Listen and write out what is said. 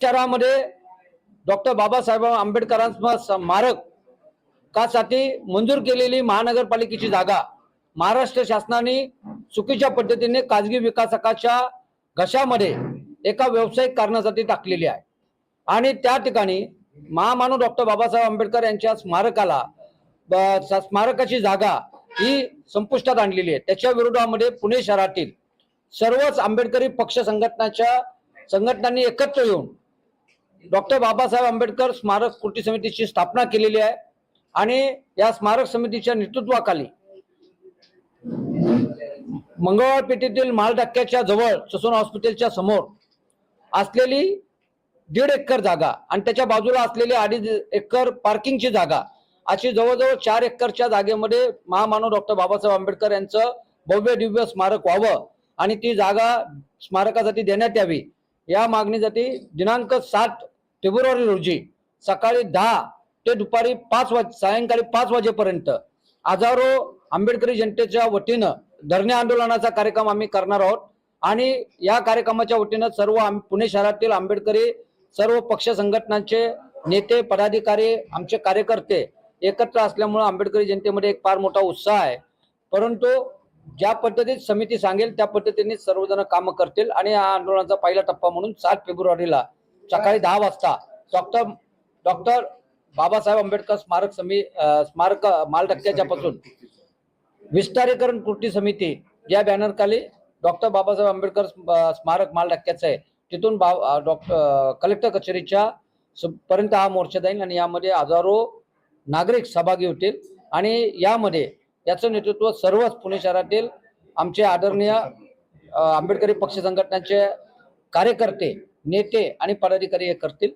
उपचारामध्ये doctor Babasaheb आंबेडकरांचा स्मारकासाठी मंजूर केलेली महानगरपालिकेची जागा महाराष्ट्र शासनाने चुकीच्या पद्धतीने खाजगी विकासकाच्या घशामध्ये एका व्यावसायिक कारणासाठी टाकलेली आहे. आणि त्या ठिकाणी महामानव डॉक्टर बाबासाहेब आंबेडकर यांच्या स्मारकाला ब- स्मारकाची जागा ही संपुष्टात आणलेली आहे. त्याच्या विरोधामध्ये पुणे शहरातील सर्वच आंबेडकरी पक्ष संघटनाच्या संघटनांनी एकत्र येऊन डॉक्टर बाबासाहेब आंबेडकर स्मारक कृती समितीची स्थापना केलेली आहे आणि या स्मारक समितीच्या नेतृत्वाखाली मंगळवार पेठेतील मालडाक्याच्या जवळ ससून हॉस्पिटलच्या समोर असलेली दीड एकर जागा आणि त्याच्या बाजूला असलेली अडीच एकर पार्किंगची जागा अशी जवळजवळ चार एकरच्या जागेमध्ये महामानव डॉक्टर बाबासाहेब आंबेडकर यांचं भव्य दिव्य स्मारक व्हावं आणि ती जागा स्मारकासाठी देण्यात यावी. या मागणीसाठी दिनांक सात फेब्रुवारी रोजी सकाळी दहा ते दुपारी पाच वाज सायंकाळी पाच वाजेपर्यंत हजारो आंबेडकरी जनतेच्या वतीनं धरणे आंदोलनाचा कार्यक्रम आम्ही करणार आहोत. आणि या कार्यक्रमाच्या वतीनं सर्व पुणे शहरातील आंबेडकरी सर्व पक्ष संघटनांचे नेते पदाधिकारी आमचे कार्यकर्ते एकत्र असल्यामुळे आंबेडकरी जनतेमध्ये एक फार मोठा उत्साह आहे. परंतु ज्या पद्धतीत समिती सांगेल त्या पद्धतीने सर्वजण कामं करतील आणि या आंदोलनाचा पहिला टप्पा म्हणून सात फेब्रुवारीला सकाळी दहा वाजता. डॉक्टर डॉक्टर बाबासाहेब आंबेडकर स्मारक समी अं, स्मारक माल टक्क्याच्या पासून. विस्तारीकरण कृती समिती या बॅनरखाली डॉक्टर बाबासाहेब आंबेडकर स्म- स्मारक माल टक्क्याचं आहे. तिथून बा डॉक्टर कलेक्टर कचेरीच्या पर्यंत हा मोर्चा जाईल आणि यामध्ये हजारो नागरिक सहभागी होतील. आणि यामध्ये याचं नेतृत्व सर्वच पुणे शहरातील आमचे आदरणीय आंबेडकरी पक्ष संघटनाचे कार्यकर्ते नेते आणि पदाधिकारी हे करतील.